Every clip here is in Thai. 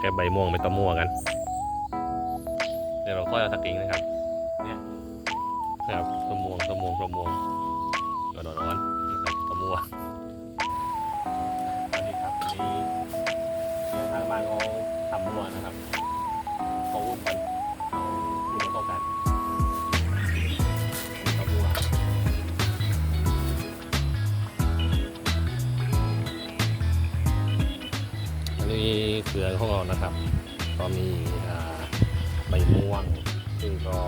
แกใบม่วงใบตะม่วกัน เดี๋ยวเราค่อยเอาตะกิ่งนะครับ เนี่ยครับตะม่วงตะม่วงตะม่วงก็นอนๆนะครับตะม่วสวัสดีครับวันนี้ทางบ้านเขาทำม่วนะครับ นนี้เขือของเรานะครับ ก็มีใบม่วง ซึ่งก็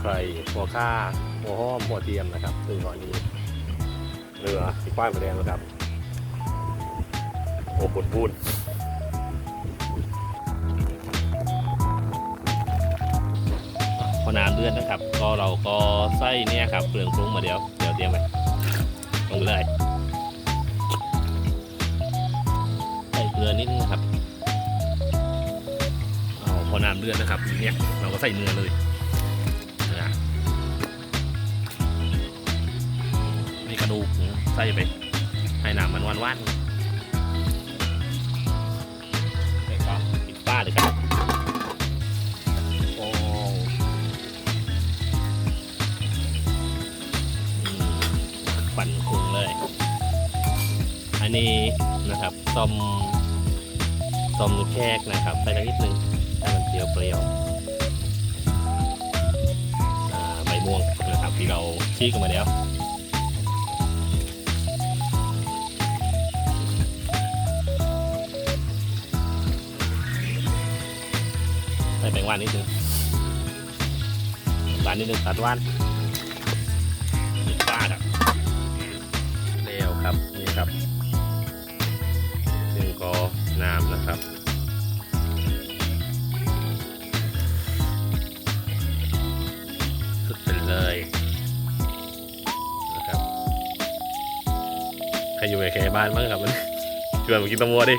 ใครหัวข้าหัวห้อมหัวเทียมนะครับ ซึ่งก็อันนี้เรือสีฟ้าสีแดงนะครับ โอ้ปวดบุญพอน้ำเดือนนะครับ ก็เราก็ใส่เนี่ยครับเปลืองปรุงมาเดี๋ยว เดี๋ยวเตรียมไปลงไปเลย ลือนิดนึงนะครับเอาพอน้ำเดือดนะครับเนี่ยเราก็ใส่เนื้อเลยนะนี่กระดูกใส่ไปให้น้ำมันหวานๆแล้วก็ปิดป้าเลยครับโอ้อืมปั่นคุงเลย อันนี้นะครับต้ม ต้มลูกแขกนะครับใส่นิดนึงให้มันเปรี้ยวเปรียวๆใบม่วงนะครับที่เราชี้กันมาแล้วใส่แปงหวานนิดนึงหวานนิดนึงตัดหวานติดป้าครับเร็วครับนี่ครับ น้ำนะครับ สุดไปเลยนะครับใครอยู่ในแคบ้านบ้างครับมันชวนมากินตะมัวดิ